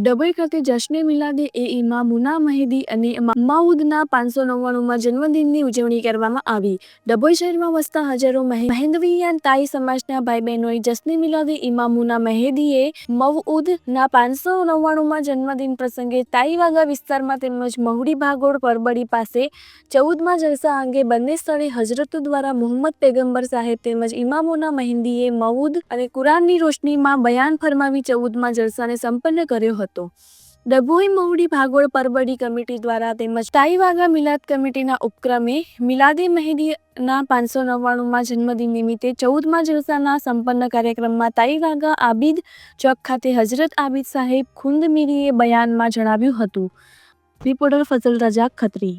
ડભોઈ ખાતે જશ્ને મિલાદે એ ઇમામ મુના મહેદી અને માઉદના પાંચસો નવ્વાણુંમાં જન્મદિનની ઉજવણી કરવામાં આવી. ડભોઈ શહેરમાં વસતા હજારો મહે- મહેંદવિયાન તાઈ સમાજના ભાઈ બહેનોએ જશ્ને મિલાદે ઇમામ મુના મહેદીએ મવઉદના પાંચસો નવ્વાણુંમાં જન્મદિન પ્રસંગે તાઈવાગા વિસ્તારમાં તેમજ મહુડી ભાગોળ પરબડી પાસે ચૌદમાં જલસા અંગે બંને સ્થળે હજરતો દ્વારા મોહમ્મદ પેગંબર સાહેબ તેમજ ઇમામોના મહેંદીએ મઉદ અને કુરાનની રોશનીમાં બયાન ફરમાવી ચૌદમાં જલસાને સંપન્ન કર્યો હતો. હતો. ડભોઈ મહુડી ભાગોળ પરબડી કમિટી દ્વારા તેમજ તાઈવાગા મિલાદ કમિટીના ઉપક્રમે મિલાદી મહેદીના પાંચસો નવ્વાણુંમાં જન્મદિન નિમિત્તે ચૌદમાં જલસાના સંપન્ન કાર્યક્રમમાં તાઈવાગા આબિદ ચોક ખાતે હજરત આબિદ સાહેબ ખુંદમીરીએ બયાનમાં જણાવ્યું હતું. રિપોર્ટર ફઝલ રજા ખત્રી.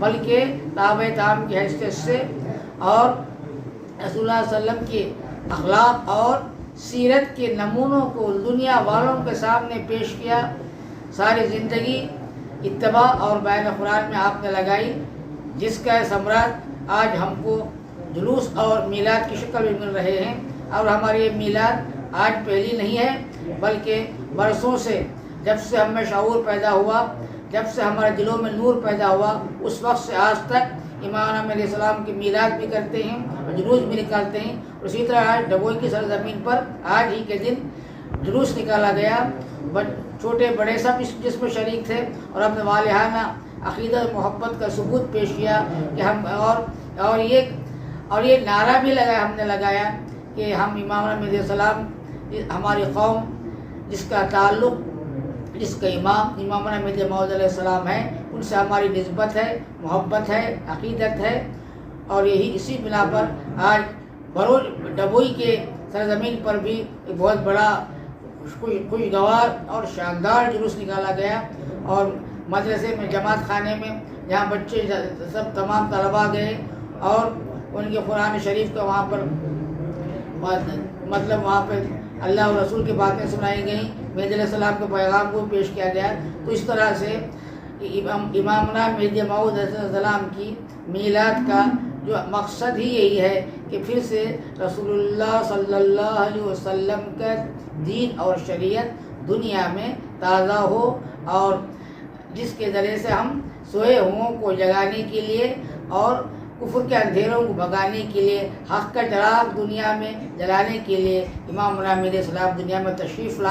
بلکہ تاب تام کی حیثیت سے اور رسول اللہ علیہ وسلم کے اخلاق اور سیرت کے نمونوں کو دنیا والوں کے سامنے پیش کیا۔ ساری زندگی اتباع اور بین قرآن میں آپ نے لگائی، جس کا ثمرات آج ہم کو جلوس اور میلاد کی شکل میں مل رہے ہیں۔ اور ہماری یہ میلاد آج پہلی نہیں ہے، بلکہ برسوں سے، جب سے ہم میں شعور پیدا ہوا جب سے ہمارے دلوں میں نور پیدا ہوا، اس وقت سے آج تک امام علیہ السلام کی میلاد بھی کرتے ہیں اور جلوس بھی نکالتے ہیں۔ اور اسی طرح آج ڈبوئی کی سرزمین پر آج ہی کے دن جلوس نکالا گیا۔ چھوٹے بڑے سب اس جس میں شریک تھے اور اپنے والہانہ اور محبت کا ثبوت پیش کیا کہ ہم اور اور یہ اور یہ نعرہ بھی لگایا ہم نے لگایا کہ ہم امام علیہ السلام، ہماری قوم، جس کا تعلق جس کا امام امام احمد محمد علیہ السلام ہیں، ان سے ہماری نسبت ہے، محبت ہے، عقیدت ہے۔ اور یہی اسی بنا پر آج بروج ڈبوئی کے سرزمین پر بھی ایک بہت بڑا خوشگوار اور شاندار جلوس نکالا گیا۔ اور مدرسے میں، جماعت خانے میں جہاں بچے سب تمام طلبہ گئے اور ان کے قرآن شریف کا وہاں پر مطلب وہاں پہ اللہ اور رسول کی باتیں سنائی گئیں۔ مہدی علیہ السلام کے پیغام کو پیش کیا گیا۔ تو اس طرح سے امامنا مہدی علیہ السلام کی میلاد کا جو مقصد ہی یہی ہے کہ پھر سے رسول اللہ صلی اللہ علیہ وسلم کا دین اور شریعت دنیا میں تازہ ہو اور جس کے ذریعے سے ہم سوئے ہوں کو جگانے کے لیے اور کفر کے اندھیروں کو بھگانے کے لیے، حق کا چراغ دنیا میں جلانے کے لیے امام علیہ السلام دنیا میں تشریف لائے۔